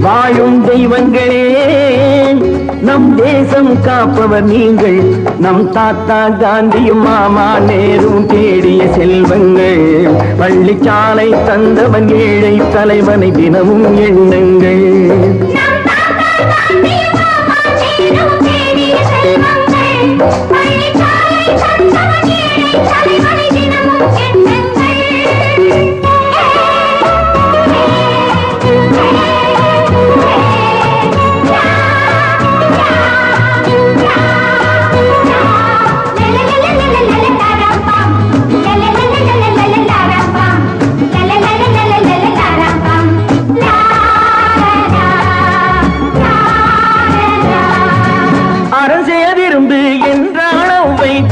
வாழும் தெய்வங்களே நம் தேசம் காப்பவர் நீங்கள். நம் தாத்தா காந்தியும் மாமா நேரும் தேடிய செல்வங்கள். பள்ளிச்சாலை தந்தவன் ஏழை தலைவனை தினமும் எண்ணுங்கள்.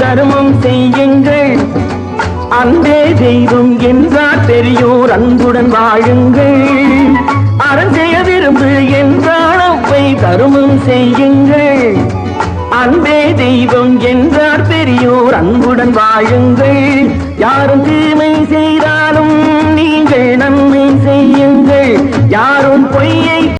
தர்மம் செய்யுங்கள். அன்பே தெய்வம் என்றார் பெரியோர் அன்புடன் வாழுங்கள். அரசெய்ய விரும்பு என்றால் என்றாளவை தர்மம் செய்யுங்கள். அன்பே தெய்வம் என்றார் பெரியோர் அன்புடன் வாழுங்கள். யாரும் தீமை செய்தார்